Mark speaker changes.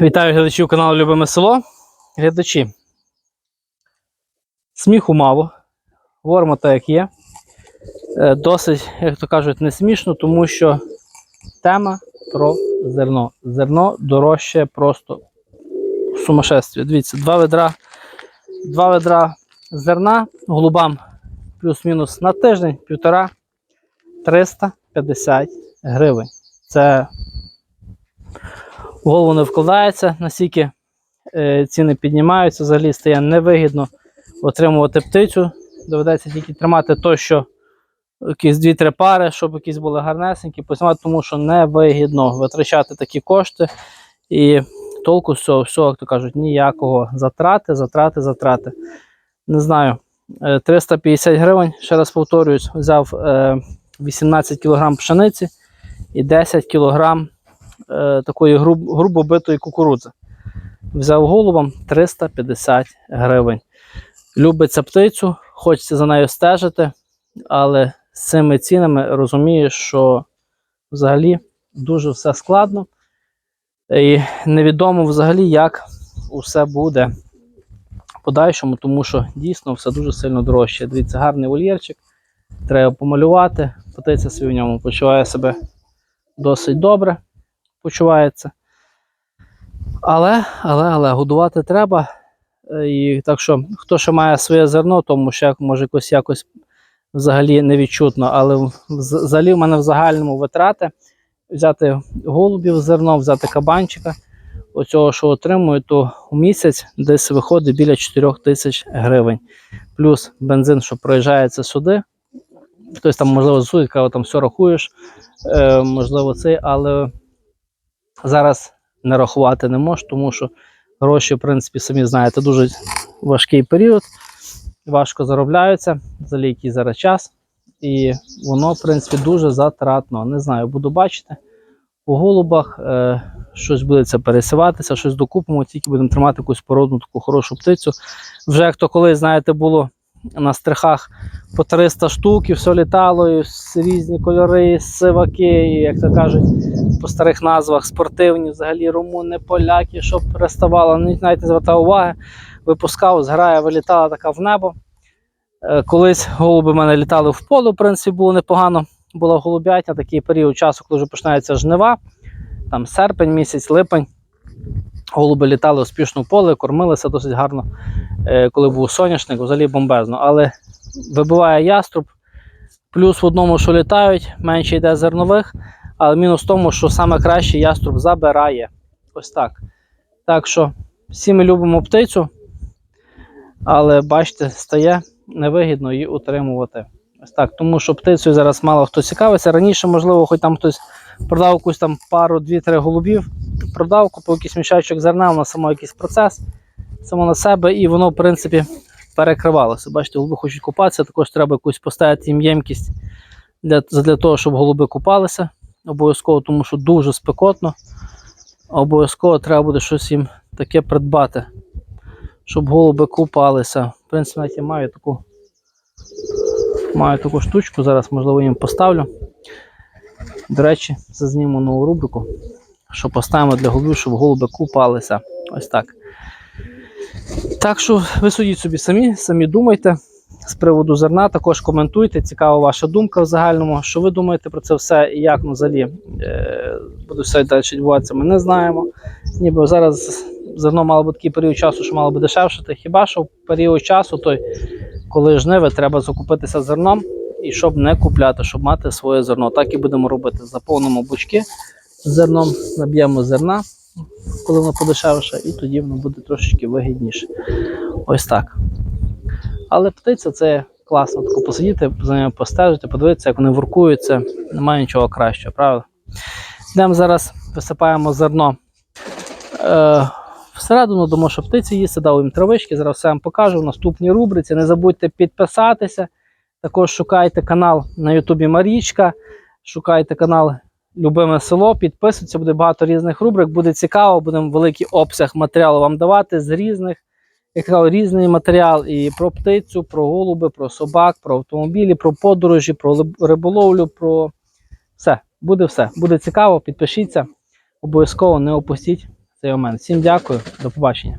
Speaker 1: Вітаю глядачів каналу Любиме село. Глядачі. Сміху мало. Говоримо так, як є. Е, Досить, як то кажуть, не смішно, тому що тема про зерно. Зерно дорожче просто в сумасшестві. Дивіться, два ведра, два ведра зерна голубам плюс-мінус на тиждень, півтора 350 гривень. Це в голову не вкладається, наскільки е, ціни піднімаються, взагалі стає невигідно отримувати птицю. Доведеться тільки тримати то, що якісь 2-3 пари, щоб якісь були гарнесенькі, познімати, тому що невигідно витрачати такі кошти. І толку з цього всього, як то кажуть, ніякого. Затрати, затрати, затрати. Не знаю. е, 350 гривень, ще раз повторююсь, взяв е, 18 кг пшениці і 10 кг е, такої груб, грубо битої кукурудзи. Взяв голубом 350 гривень. Любиться птицю, хочеться за нею стежити, але з цими цінами розумієш, що взагалі дуже все складно. І невідомо взагалі, як усе буде в подальшому, тому що дійсно все дуже сильно дорожче. Дивіться, гарний вольєрчик. Треба помалювати, птиця собі в ньому почуває себе досить добре почувається. Але, але, але годувати треба. Е, І так що, хто ще має своє зерно, тому ще може якось якось взагалі невідчутно. Але взагалі в мене в загальному витрати взяти голубів зерно, взяти кабанчика. Оцього, що отримую, то у місяць десь виходить біля 4 тисяч гривень. Плюс бензин, що проїжджається сюди. Хтось там, можливо, засудить, каже, там все рахуєш, е, можливо, це, але зараз не рахувати не можу, тому що гроші, в принципі, самі знаєте, дуже важкий період, важко заробляються, взагалі який зараз час. І воно, в принципі, дуже затратно. Не знаю, буду бачити. По голубах е, щось буде це пересіватися, щось докупимо, тільки будемо тримати якусь породну таку хорошу птицю. Вже як то колись, знаєте, було на стрихах по 300 штук, і все літало, і різні кольори, сиваки, і, як то кажуть, по старих назвах спортивні, взагалі румуни, поляки, щоб переставало, навіть навіть не звертав уваги, випускав, зграя, вилітала така в небо. Е, Колись голуби в мене літали в поле, в принципі, було непогано. Була голубятня, такий період часу, коли вже починається жнива, там серпень, місяць, липень. Голуби літали успішно в поле, кормилися досить гарно, е, коли був соняшник, взагалі бомбезно. Але вибиває яструб, плюс в одному, що літають, менше йде зернових, але мінус в тому, що саме краще яструб забирає. Ось так. Так що всі ми любимо птицю, але бачите, стає невигідно її утримувати. Ось так. Тому що птицею зараз мало хто цікавиться. Раніше, можливо, хоч там хтось продав якусь там пару, дві-три голубів, продав, купив якийсь мішечок зерна, воно само якийсь процес, само на себе, і воно, в принципі, перекривалося. Бачите, голуби хочуть купатися, також треба якусь поставити їм ємкість для, для того, щоб голуби купалися. Обов'язково, тому що дуже спекотно. Обов'язково треба буде щось їм таке придбати, щоб голуби купалися. В принципі, навіть я маю таку, маю таку штучку, зараз, можливо, їм поставлю. До речі, зазніму нову рубрику, що поставимо для голубів, щоб голуби купалися. Ось так. Так що ви судіть собі самі, самі думайте з приводу зерна, також коментуйте. Цікава ваша думка в загальному. Що ви думаєте про це все і як ну, взагалі е, буде все далі відбуватися, ми не знаємо. Ніби зараз зерно мало бути такий період часу, що мало би дешевшити. Хіба що в період часу, той, коли жниви, треба закупитися зерном і щоб не купляти, щоб мати своє зерно. Так і будемо робити. Заповнимо бучки зерном, наб'ємо зерна, коли воно подешевше, і тоді воно буде трошечки вигідніше. Ось так. Але птиця це класно тако посидіти, за ними постежити, подивитися, як вони воркуються. Немає нічого кращого, правда? Йдемо зараз, висипаємо зерно е, всередину, думаю, що птиці їсти, дав їм травички. Зараз все вам покажу в наступній рубриці. Не забудьте підписатися. Також шукайте канал на Ютубі Марічка, шукайте канал Любиме село, підписуйтесь, буде багато різних рубрик. Буде цікаво, будемо великий обсяг матеріалу вам давати з різних як казав, різний матеріал і про птицю, про голуби, про собак, про автомобілі, про подорожі, про риболовлю, про все. Буде все. Буде цікаво, підпишіться. Обов'язково не опустіть цей момент. Всім дякую, до побачення.